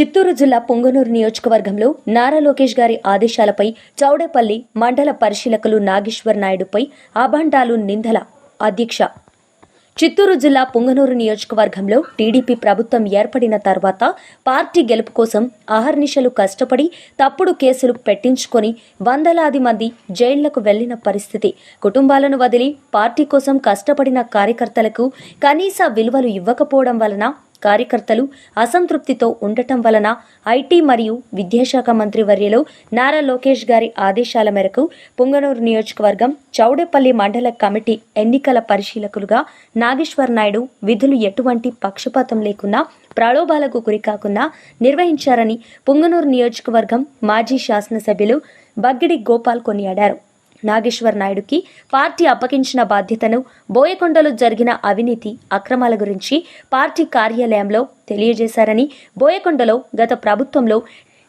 చిత్తూరు జిల్లా పొంగనూరు నియోజకవర్గంలో నారా లోకేష్ గారి ఆదేశాలపై చౌడేపల్లి మండల పరిశీలకులు నాగేశ్వర్ నాయుడుపై అభండాలు నిందల అధ్యక్ష. చిత్తూరు జిల్లా పొంగనూరు నియోజకవర్గంలో టీడీపీ ప్రభుత్వం ఏర్పడిన తర్వాత పార్టీ గెలుపు కోసం అహర్నిశలు కష్టపడి తప్పుడు కేసులు పెట్టించుకొని వందలాది మంది జైళ్ళకు వెళ్ళిన పరిస్థితి. కుటుంబాలను వదిలి పార్టీ కోసం కష్టపడిన కార్యకర్తలకు కనీస విలువలు ఇవ్వకపోవడం వలన కార్యకర్తలు అసంతృప్తితో ఉండటం వలన ఐటీ మరియు విద్యాశాఖ మంత్రి వర్యలో నారా లోకేష్ గారి ఆదేశాల మేరకు పుంగనూరు నియోజకవర్గం చౌడేపల్లి మండల కమిటీ ఎన్నికల పరిశీలకులుగా నాగేశ్వర్ నాయుడు విధులు ఎటువంటి పక్షపాతం లేకుండా ప్రలోభాలకు గురికాకుండా నిర్వహించారని పుంగనూరు నియోజకవర్గం మాజీ శాసనసభ్యులు బగ్గిడి గోపాల్ కొనియాడారు. నాగేశ్వర్ నాయుడుకి పార్టీ అప్పగించిన బాధ్యతను బోయకొండలో జరిగిన అవినీతి అక్రమాల గురించి పార్టీ కార్యాలయంలో తెలియజేశారని బోయకొండలో గత ప్రభుత్వంలో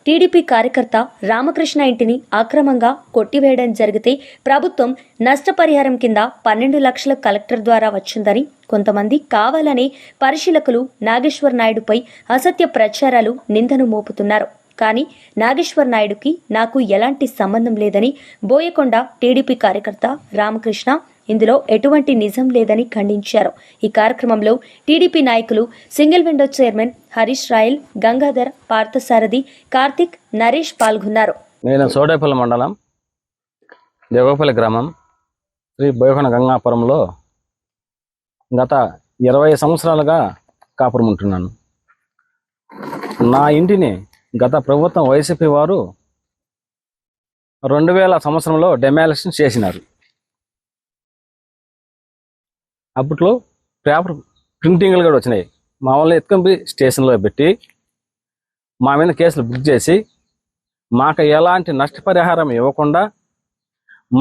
టీడీపీ కార్యకర్త రామకృష్ణ ఇంటిని అక్రమంగా కొట్టివేయడం జరిగితే ప్రభుత్వం నష్టపరిహారం కింద పన్నెండు లక్షల కలెక్టర్ ద్వారా వచ్చిందని కొంతమంది కావాలనే పరిశీలకులు నాగేశ్వర్ నాయుడుపై అసత్య ప్రచారాలు నిందను మోపుతున్నారు. కానీ నాగేశ్వర్ నాయుడుకి నాకు ఎలాంటి సంబంధం లేదని బోయకొండ టీడీపీ కార్యకర్త రామకృష్ణ ఇందులో ఎటువంటి నిజం లేదని ఖండించారు. ఈ కార్యక్రమంలో టీడీపీ నాయకులు single window chairman Harish Rayal Gangadhar Parthasarathi Karthik Naresh పాల్గొన్నారు. నేను సోడేపల్లి మండలం దేవపల్లి గ్రామం శ్రీ బోయకొండ గంగాపురంలో గత ఇరవై సంవత్సరాలుగా కాపురం ఉంటున్నాను నా ఇంటిని గత ప్రభుత్వం వైసీపీ వారు రెండు వేల సంవత్సరంలో డెమాలిషన్ చేసినారు. అప్పట్లో పేపర్ ప్రింటింగ్లు కూడా వచ్చినాయి. మామూలుగా ఎత్తుకొని స్టేషన్లో పెట్టి మా మీద కేసులు బుక్ చేసి మాకు ఎలాంటి నష్టపరిహారం ఇవ్వకుండా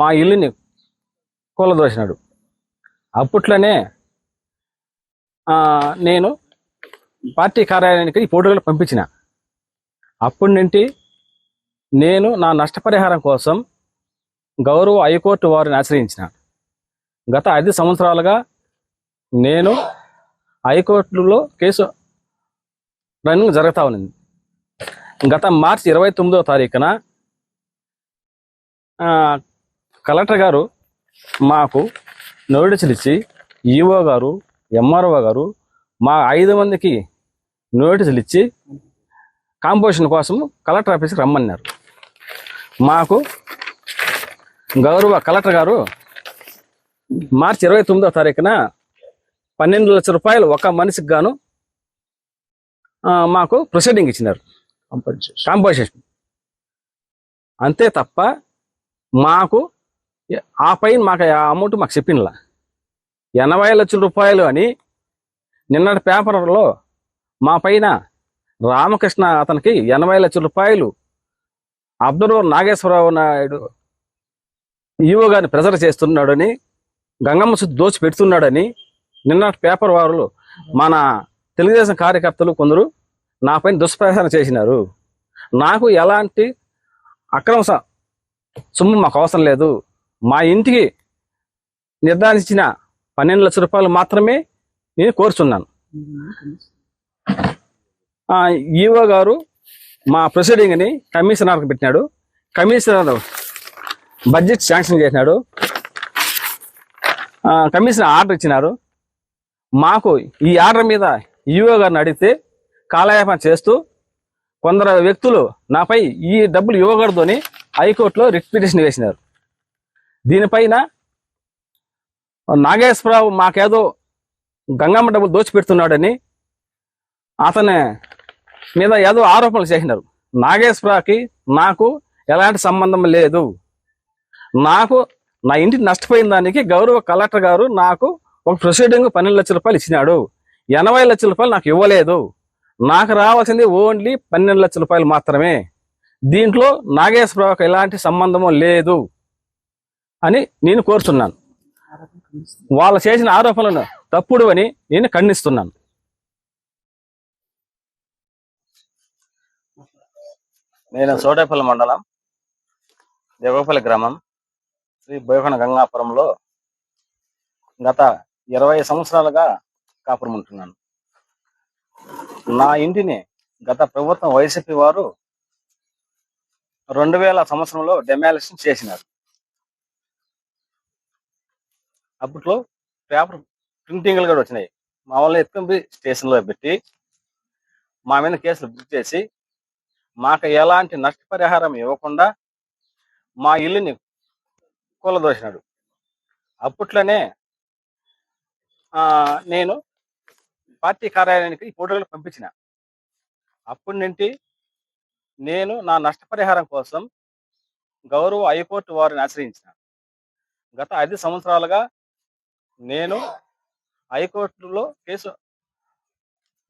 మా ఇల్లుని కూలదోసినాడు. అప్పట్లోనే నేను పార్టీ కార్యాలయానికి ఈ ఫోటోలు పంపించిన. అప్పటి నుండి నేను నా నష్టపరిహారం కోసం గౌరవ హైకోర్టు వారిని ఆశ్రయించిన. గత ఐదు సంవత్సరాలుగా నేను హైకోర్టులో కేసు రన్నింగ్ జరుగుతూ ఉంది గత మార్చి ఇరవై తొమ్మిదో తారీఖున కలెక్టర్ గారు మాకు నోటీసులు ఇచ్చి ఈఓ గారు ఎంఆర్ఓ గారు మా ఐదు మందికి నోటీసులు ఇచ్చి కాంపోజిషన్ కోసం కలెక్టర్ ఆఫీస్కి రమ్మన్నారు. మాకు గౌరవ కలెక్టర్ గారు మార్చి ఇరవై తొమ్మిదో తారీఖున పన్నెండు లక్షల రూపాయలు ఒక మనిషికి గాను మాకు ప్రొసీడింగ్ ఇచ్చినారు. కాంపోజిషన్ అంతే తప్ప మాకు ఆ పైన మాకు ఆ అమౌంట్ మాకు చెప్పినలా. ఎనభై లక్షల రూపాయలు అని నిన్నటి పేపర్లో మా పైన రామకృష్ణ అతనికి ఎనభై లక్షల రూపాయలు. అబ్దుల్ నాగేశ్వరరావు నాయుడు ఈవో గారిని ప్రెజర్ చేస్తున్నాడని గంగమ్మ సుద్ది దోచి పెడుతున్నాడని నిన్నటి పేపర్ వారు మన తెలుగుదేశం కార్యకర్తలు కొందరు నా పైన దుష్ప్రచారం చేసినారు. నాకు ఎలాంటి అక్రమ సొమ్ము మాకు అవసరం లేదు. మా ఇంటికి నిర్ధారించిన పన్నెండు లక్షల రూపాయలు మాత్రమే నేను కోరుచున్నాను. ఈవో ఈఓ గారు మా ప్రొసీడింగ్ని కమిషనర్కి పెట్టినాడు. కమిషనర్ బడ్జెట్ శాంక్షన్ చేసినాడు. కమిషన్ కమిషనర్ ఆర్డర్ ఇచ్చినారు. మాకు ఈ ఆర్డర్ మీద ఈఓ గారిని అడిగితే కాలయాపన చేస్తూ కొందరు వ్యక్తులు నాపై ఈ డబ్బులు ఇవ్వకూడదని హైకోర్టులో రిట్ పిటిషన్ వేసినారు. దీనిపైన నాగేశ్వరరావు మాకేదో గంగమ్మ డబ్బులు దోచిపెడుతున్నాడని అతని మీద ఏదో ఆరోపణలు చేసినారు. నాగేశ్వరకి నాకు ఎలాంటి సంబంధం లేదు. నాకు నా ఇంటికి నష్టపోయిన దానికి గౌరవ కలెక్టర్ గారు నాకు ఒక ప్రొసీడింగ్ పన్నెండు లక్షల రూపాయలు ఇచ్చినాడు. ఎనభై లక్షల రూపాయలు నాకు ఇవ్వలేదు. నాకు రావాల్సింది ఓన్లీ పన్నెండు లక్షల రూపాయలు మాత్రమే. దీంట్లో నాగేశ్వరరావుకి ఎలాంటి సంబంధము లేదు అని నేను కోరుచున్నాను వాళ్ళు చేసిన ఆరోపణలను తప్పుడు అని నేను ఖండిస్తున్నాను. నేను సోటేపల్లి మండలం దేవపల్లి గ్రామం శ్రీ బోయకొండ గంగాపురంలో గత ఇరవై సంవత్సరాలుగా కాపురం ఉంటున్నాను. నా ఇంటిని గత ప్రభుత్వం వైసీపీ వారు రెండు వేల సంవత్సరంలో డెమాలిషన్ చేసినారు. అప్పట్లో పేపర్ ప్రింటింగ్లు కూడా వచ్చినాయి. మా వాళ్ళని ఎత్తుకొని స్టేషన్లో పెట్టి మా మీద కేసులు బుక్ చేసి మాకు ఎలాంటి నష్టపరిహారం ఇవ్వకుండా మా ఇల్లుని కూలదోసినాడు. అప్పట్లోనే నేను పార్టీ కార్యాలయానికి ఈ ఫోటోలు పంపించిన. అప్పటి నుండి నేను నా నష్టపరిహారం కోసం గౌరవ హైకోర్టు వారిని ఆశ్రయించిన. గత ఐదు సంవత్సరాలుగా నేను హైకోర్టులో కేసు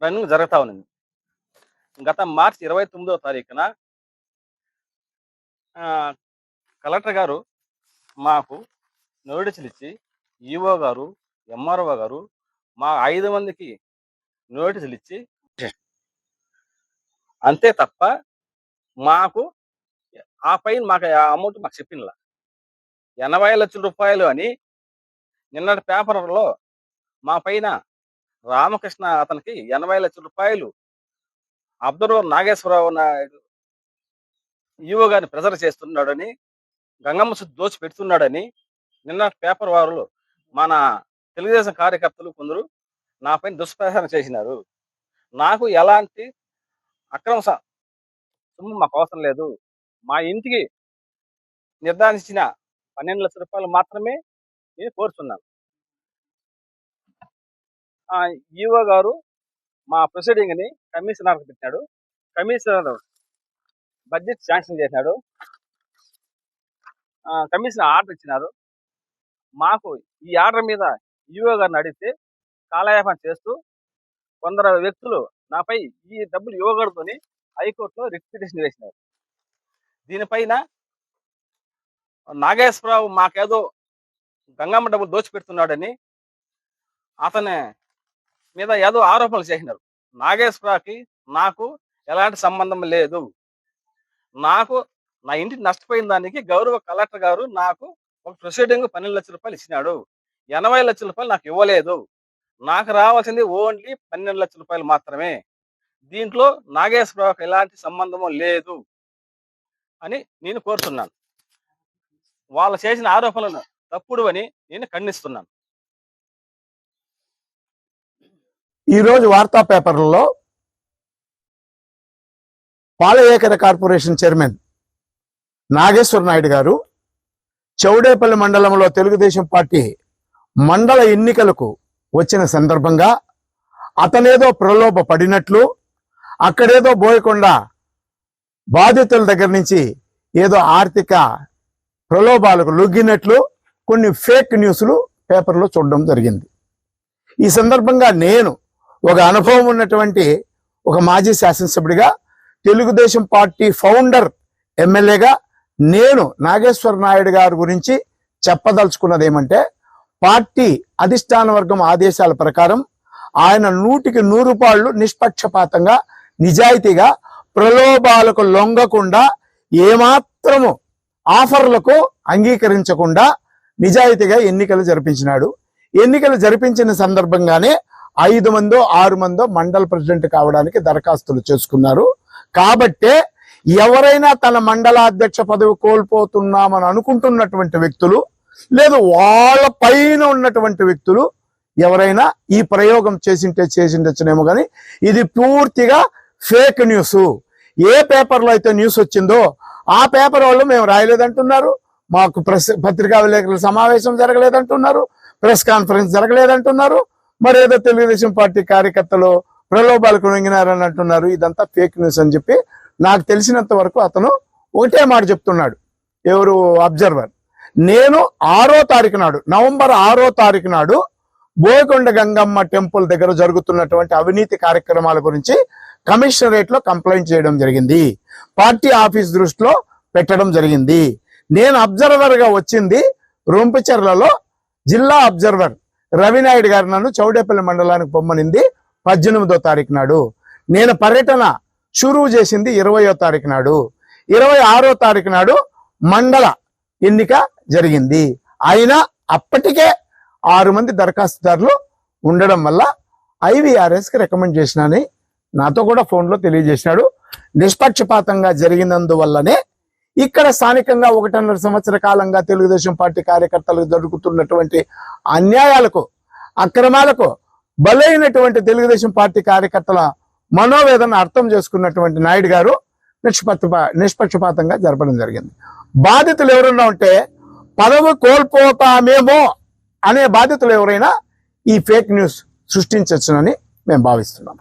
రన్నింగ్ జరుగుతా ఉన్నది. గత మార్చి ఇరవై తొమ్మిదవ తారీఖున కలెక్టర్ గారు మాకు నోటీసులు ఇచ్చి ఈఓ గారు ఎంఆర్ఓ గారు మా ఐదు మందికి నోటీసులు ఇచ్చి అంతే తప్ప మాకు ఆ పైన మాకు ఆ అమౌంట్ మాకు చెప్పినలా. ఎనభై లక్షల రూపాయలు అని నిన్నటి పేపర్లో మా పైన రామకృష్ణ అతనికి ఎనభై లక్షల రూపాయలు అబ్దుర్వర్ నాగేశ్వరరావు నాయుడు ఈవో గారిని ప్రెజర్ చేస్తున్నాడని గంగమ్మ సుద్ది దోచి పెడుతున్నాడని నిన్న పేపర్ వారులు మన తెలుగుదేశం కార్యకర్తలు కొందరు నా పైన దుష్ప్రచారం చేసినారు. నాకు ఎలాంటి అక్రమ సుమ్ము సొమ్ము మాకు అవసరం లేదు. మా ఇంటికి నిర్ధారించిన పన్నెండు లక్షల రూపాయలు మాత్రమే నేను కోరుతున్నాను. ఈవో ఈఓ గారు మా ప్రొసీడింగ్ని కమిషనర్ పెట్టాడు. కమిషనర్ బడ్జెట్ శాంక్షన్ చేశాడు. కమిషన్ కమిషనర్ ఆర్డర్ ఇచ్చినారు. మాకు ఈ ఆర్డర్ మీద ఈఓ గారిని అడిగితే కాలయాపన చేస్తూ కొందరు వ్యక్తులు నాపై ఈ డబ్బులు ఇవ్వకూడదని హైకోర్టులో రిట్ పిటిషన్ వేసినారు. దీనిపైన నాగేశ్వరరావు మాకేదో గంగమ్మ డబ్బులు దోచిపెడుతున్నాడని అతని మీద ఏదో ఆరోపణలు చేసినారు. నాగేశ్వరకి నాకు ఎలాంటి సంబంధం లేదు. నాకు నా ఇంటికి నష్టపోయిన దానికి గౌరవ కలెక్టర్ గారు నాకు ఒక ప్రొసీడింగ్ పన్నెండు లక్షల రూపాయలు ఇచ్చినాడు. ఎనభై లక్షల రూపాయలు నాకు ఇవ్వలేదు. నాకు రావాల్సింది ఓన్లీ పన్నెండు లక్షల రూపాయలు మాత్రమే. దీంట్లో నాగేశ్వరరావుకి ఎలాంటి సంబంధము లేదు అని నేను కోరుతున్నాను. వాళ్ళు చేసిన ఆరోపణలను తప్పుడు అని నేను ఖండిస్తున్నాను. ఈ రోజు వార్తా పేపర్లలో పాలయేకర కార్పొరేషన్ చైర్మన్ నాగేశ్వర నాయుడు గారు చౌడేపల్లి మండలంలో తెలుగుదేశం పార్టీ మండల ఎన్నికలకు వచ్చిన సందర్భంగా అతనేదో ప్రలోభ పడినట్లు అక్కడేదో బోయకుండా బాధితుల దగ్గర నుంచి ఏదో ఆర్థిక ప్రలోభాలకు లొగ్గినట్లు కొన్ని ఫేక్ న్యూస్లు పేపర్లో చూడడం జరిగింది. ఈ సందర్భంగా నేను ఒక అనుభవం ఉన్నటువంటి ఒక మాజీ శాసనసభ్యుడిగా తెలుగుదేశం పార్టీ ఫౌండర్ ఎమ్మెల్యేగా నేను నాగేశ్వర నాయుడు గారి గురించి చెప్పదలుచుకున్నది ఏమంటే పార్టీ అధిష్టాన వర్గం ఆదేశాల ప్రకారం ఆయన నూటికి నూరు పాళ్ళు నిష్పక్షపాతంగా నిజాయితీగా ప్రలోభాలకు లొంగకుండా ఏమాత్రము ఆఫర్లకు అంగీకరించకుండా నిజాయితీగా ఎన్నికలు జరిపించినాడు. ఎన్నికలు జరిపించిన సందర్భంగానే ఐదు మందో ఆరు మందో మండల ప్రెసిడెంట్ కావడానికి దరఖాస్తులు చేసుకున్నారు. కాబట్టే ఎవరైనా తన మండలాధ్యక్ష పదవి కోల్పోతున్నామని అనుకుంటున్నటువంటి వ్యక్తులు లేదు వాళ్ళ పైన ఉన్నటువంటి వ్యక్తులు ఎవరైనా ఈ ప్రయోగం చేసింటే చేసిండొచ్చునేమో కానీ ఇది పూర్తిగా ఫేక్ న్యూస్. ఏ పేపర్లో అయితే న్యూస్ వచ్చిందో ఆ పేపర్ వాళ్ళు మేము రాయలేదంటున్నారు. మాకు ప్రెస్ పత్రికా విలేకరుల సమావేశం జరగలేదంటున్నారు. Press conference జరగలేదంటున్నారు. మరేదో తెలుగుదేశం పార్టీ కార్యకర్తలు ప్రలోభాలకు లొంగినారని అంటున్నారు ఇదంతా ఫేక్ న్యూస్ అని చెప్పి నాకు తెలిసినంత వరకు అతను ఒకటే మాట చెప్తున్నాడు. ఎవరు? అబ్జర్వర్ నేను ఆరో తారీఖు నాడు నవంబర్ ఆరో తారీఖు నాడు బోయకొండ గంగమ్మ టెంపుల్ దగ్గర జరుగుతున్నటువంటి అవినీతి కార్యక్రమాల గురించి కమిషనరేట్లో కంప్లైంట్ చేయడం జరిగింది. పార్టీ ఆఫీస్ దృష్టిలో పెట్టడం జరిగింది. నేను అబ్జర్వర్గా వచ్చింది రొంపిచెర్లలో జిల్లా అబ్జర్వర్ రవినాయుడు గారు నన్ను చౌడేపల్లి మండలానికి పొమ్మనింది పద్దెనిమిదో తారీఖు నాడు. నేను పర్యటన షురువు చేసింది ఇరవయో తారీఖు నాడు. ఇరవై ఆరో తారీఖు నాడు మండల ఎన్నిక జరిగింది. అయినా అప్పటికే ఆరు మంది దరఖాస్తుదారులు ఉండడం వల్ల ఐవీఆర్ఎస్కి రికమెండ్ చేసినని నాతో కూడా ఫోన్లో తెలియజేసినాడు. నిష్పక్షపాతంగా జరిగినందువల్లనే ఇక్కడ స్థానికంగా ఒకటిన్నర సంవత్సర కాలంగా తెలుగుదేశం పార్టీ కార్యకర్తలకు జరుగుతున్నటువంటి అన్యాయాలకు అక్రమాలకు బలైనటువంటి తెలుగుదేశం పార్టీ కార్యకర్తల మనోవేదన అర్థం చేసుకున్నటువంటి నాయుడు గారు నిష్పక్షప నిష్పక్షపాతంగా జరపడం జరిగింది. బాధితులు ఎవరన్నా ఉంటే పదవి కోల్పోతామేమో అనే బాధితులు ఎవరైనా ఈ ఫేక్ న్యూస్ సృష్టించవచ్చునని మేము భావిస్తున్నాం.